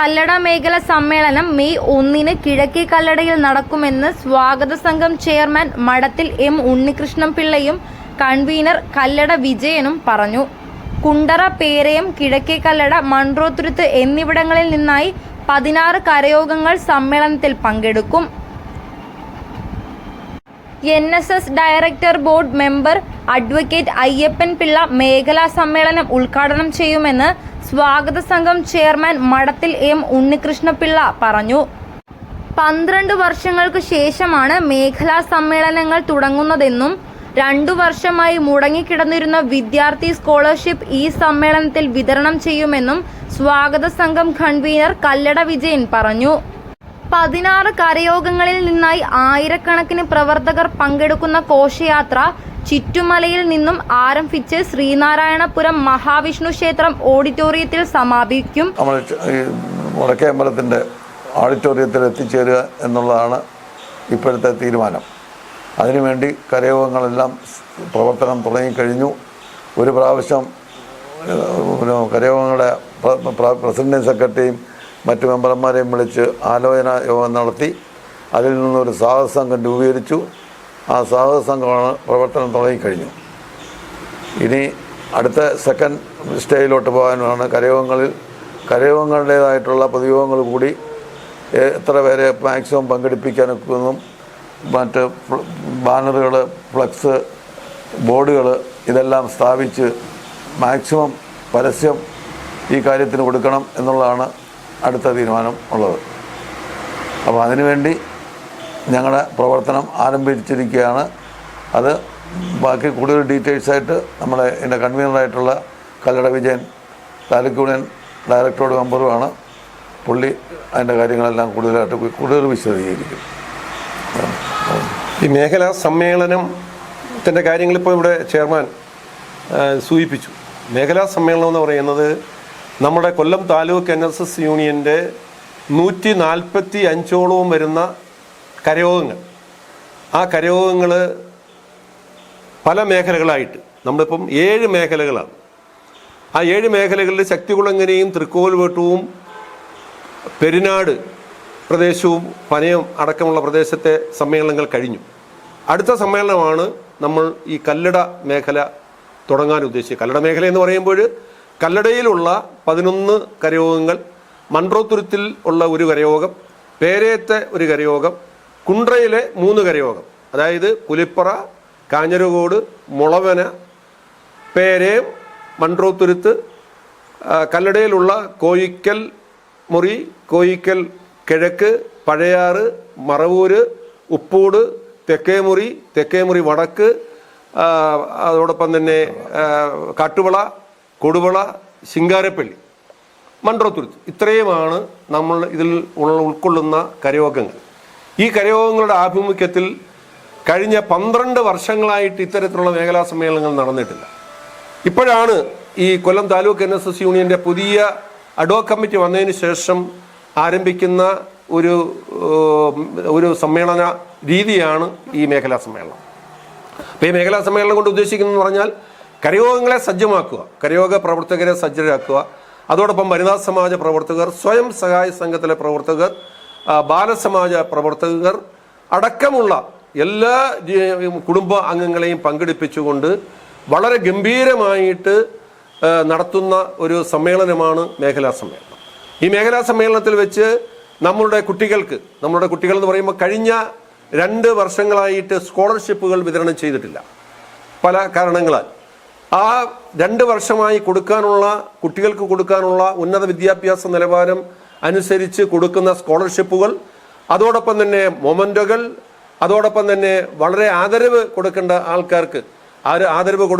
കല്ലട മേഖല സമ്മേളനം മെയ് ഒന്നിന് കിഴക്കേ കല്ലടയിൽ നടക്കുമെന്ന് സ്വാഗത സംഘം ചെയർമാൻ മഠത്തിൽ എം ഉണ്ണികൃഷ്ണൻ പിള്ളയും കൺവീനർ കല്ലട വിജയനും പറഞ്ഞു. കുണ്ടറ പേരയം കിഴക്കേ കല്ലട മൺറോത്തുരുത്ത് എന്നിവിടങ്ങളിൽ നിന്നായി പതിനാറ് കരയോഗങ്ങൾ സമ്മേളനത്തിൽ പങ്കെടുക്കും. N S S director board member advocate Ayyappan Pillai മേഖലാ സമ്മേളനം ഉദ്ഘാടനം ചെയ്യുമെന്ന് സ്വാഗത സംഘം ചെയർമാൻ മഠത്തിൽ എം ഉണ്ണികൃഷ്ണപിള്ള പറഞ്ഞു. പന്ത്രണ്ട് വർഷങ്ങൾക്ക് ശേഷമാണ് മേഖലാ സമ്മേളനങ്ങൾ തുടങ്ങുന്നതെന്നും രണ്ടു വർഷമായി മുടങ്ങിക്കിടന്നിരുന്ന വിദ്യാർത്ഥി സ്കോളർഷിപ്പ് ഈ സമ്മേളനത്തിൽ വിതരണം ചെയ്യുമെന്നും സ്വാഗത സംഘം കൺവീനർ കല്ലട വിജയൻ പറഞ്ഞു. പതിനാറ് കരയോഗങ്ങളിൽ നിന്നായി ആയിരക്കണക്കിന് പ്രവർത്തകർ പങ്കെടുക്കുന്ന കോശയാത്ര ചുറ്റുമലയിൽ നിന്നും ആരംഭിച്ച് ശ്രീനാരായണപുരം മഹാവിഷ്ണു ക്ഷേത്രം ഓഡിറ്റോറിയത്തിൽ സമാപിക്കും. നമ്മൾ വടക്കേ അമ്പലത്തിന്റെ ഓഡിറ്റോറിയത്തിൽ എത്തിച്ചേരുക എന്നുള്ളതാണ് ഇപ്പോഴത്തെ തീരുമാനം. അതിനുവേണ്ടി കരയോഗങ്ങളെല്ലാം പ്രവർത്തനം തുടങ്ങിക്കഴിഞ്ഞു. ഒരു പ്രാവശ്യം കരയോഗങ്ങളുടെ പ്രസിഡന്റ് പ്ര- സെക്രട്ടറിയും മറ്റു മെമ്പർമാരെയും വിളിച്ച് ആലോചന യോഗം നടത്തി അതിൽ നിന്നൊരു സാഹസ സംഘം രൂപീകരിച്ചു. ആ സാഹസ സംഘമാണ് പ്രവർത്തനം തുടങ്ങിക്കഴിഞ്ഞു. ഇനി അടുത്ത സെക്കൻഡ് സ്റ്റേജിലോട്ട് പോകാനാണ് കരയോഗങ്ങളിൽ. കരയോഗങ്ങളുടേതായിട്ടുള്ള പൊതുയോഗങ്ങൾ കൂടി എത്ര പേരെ മാക്സിമം പങ്കെടുപ്പിക്കാനൊക്കെയെന്നും മറ്റ് ബാനറുകൾ ഫ്ലക്സ് ബോർഡുകൾ ഇതെല്ലാം സ്ഥാപിച്ച് മാക്സിമം പരസ്യം ഈ കാര്യത്തിന് കൊടുക്കണം എന്നുള്ളതാണ് അടുത്ത തീരുമാനം ഉള്ളത്. അപ്പോൾ അതിനുവേണ്ടി ഞങ്ങളുടെ പ്രവർത്തനം ആരംഭിച്ചിരിക്കുകയാണ്. അത് ബാക്കി കൂടുതൽ ഡീറ്റെയിൽസ് ആയിട്ട് നമ്മുടെ എന്റെ കൺവീനറായിട്ടുള്ള കല്ലട വിജയൻ താലൂക്ക് യൂണിയൻ ഡയറക്ടറോട് മെമ്പറുമാണ് പുള്ളി അതിന്റെ കാര്യങ്ങളെല്ലാം കൂടുതലായിട്ട് കൂടുതൽ വിശദീകരിക്കും. ഈ മേഖലാ സമ്മേളനത്തിന്റെ കാര്യങ്ങളിപ്പോൾ ഇവിടെ ചെയർമാൻ സൂചിപ്പിച്ചു. മേഖലാ സമ്മേളനം എന്ന് പറയുന്നത് നമ്മുടെ Kollam taluk N S S യൂണിയന്റെ നൂറ്റി നാൽപ്പത്തി അഞ്ചോളവും വരുന്ന കരയോഗങ്ങൾ. ആ കരയോഗങ്ങൾ പല മേഖലകളായിട്ട് നമ്മളിപ്പം ഏഴ് മേഖലകളാണ്. ആ ഏഴ് മേഖലകളിൽ ശക്തികുളങ്ങരയും തൃക്കോൽവെട്ടവും പെരിനാട് പ്രദേശവും പനയം അടക്കമുള്ള പ്രദേശത്തെ സമ്മേളനങ്ങൾ കഴിഞ്ഞു. അടുത്ത സമ്മേളനമാണ് നമ്മൾ ഈ കല്ലട മേഖല തുടങ്ങാൻ ഉദ്ദേശിച്ചത്. കല്ലട മേഖല എന്ന് പറയുമ്പോൾ കല്ലടയിലുള്ള പതിനൊന്ന് കരയോഗങ്ങൾ മൺട്രോത്തുരുത്തിൽ ഉള്ള ഒരു കരയോഗം പേരേത്തെ ഒരു കരയോഗം കുണ്ട്രയിലെ മൂന്ന് കരയോഗം. അതായത് പുലിപ്പറ കാഞ്ഞിരകോട് മുളവന പേരേം മൺട്രോത്തുരുത്ത് കല്ലടയിലുള്ള കോയിക്കൽ മുറി കോയിക്കൽ കിഴക്ക് പഴയാറ് മറവൂര് ഉപ്പൂട് തെക്കേമുറി തെക്കേമുറി വടക്ക് അതോടൊപ്പം തന്നെ കാട്ടുവള കൊടുവള ശിങ്കാരപ്പള്ളി മൺട്രോത്തുരുത്ത് ഇത്രയുമാണ് നമ്മൾ ഇതിൽ ഉൾക്കൊള്ളുന്ന കരയോഗങ്ങൾ. ഈ കരയോഗങ്ങളുടെ ആഭിമുഖ്യത്തിൽ കഴിഞ്ഞ പന്ത്രണ്ട് വർഷങ്ങളായിട്ട് ഇത്തരത്തിലുള്ള മേഖലാ സമ്മേളനങ്ങൾ നടന്നിട്ടില്ല. ഇപ്പോഴാണ് ഈ Kollam taluk N S S യൂണിയന്റെ പുതിയ അഡോ കമ്മിറ്റി വന്നതിന് ശേഷം ആരംഭിക്കുന്ന ഒരു ഒരു സമ്മേളന രീതിയാണ് ഈ മേഖലാ സമ്മേളനം. അപ്പോൾ ഈ മേഖലാ സമ്മേളനം കൊണ്ട് ഉദ്ദേശിക്കുന്നത് പറഞ്ഞാൽ കരയോഗങ്ങളെ സജ്ജമാക്കുക കരയോഗ പ്രവർത്തകരെ സജ്ജരാക്കുക. അതോടൊപ്പം വനിതാ സമാജ പ്രവർത്തകർ സ്വയം സഹായ സംഘത്തിലെ പ്രവർത്തകർ ബാലസമാജ പ്രവർത്തകർ അടക്കമുള്ള എല്ലാ കുടുംബ അംഗങ്ങളെയും പങ്കെടുപ്പിച്ചുകൊണ്ട് വളരെ ഗംഭീരമായിട്ട് നടത്തുന്ന ഒരു സമ്മേളനമാണ് മേഖലാ സമ്മേളനം. ഈ മേഖലാ സമ്മേളനത്തിൽ വെച്ച് നമ്മളുടെ കുട്ടികൾക്ക് നമ്മളുടെ കുട്ടികൾ എന്ന് പറയുമ്പോൾ കഴിഞ്ഞ രണ്ട് വർഷങ്ങളായിട്ട് സ്കോളർഷിപ്പുകൾ വിതരണം ചെയ്തിട്ടില്ല. പല കാരണങ്ങളാൽ. ആ രണ്ട് വർഷമായി കൊടുക്കാനുള്ള കുട്ടികൾക്ക് കൊടുക്കാനുള്ള ഉന്നത വിദ്യാഭ്യാസ നിലവാരം അനുസരിച്ച് കൊടുക്കുന്ന സ്കോളർഷിപ്പുകൾ അതോടൊപ്പം തന്നെ മൊമന്റോകൾ അതോടൊപ്പം തന്നെ വളരെ ആദരവ് കൊടുക്കേണ്ട ആൾക്കാർക്ക് ആ ഒരു ആദരവ് കൊടുക്കുന്ന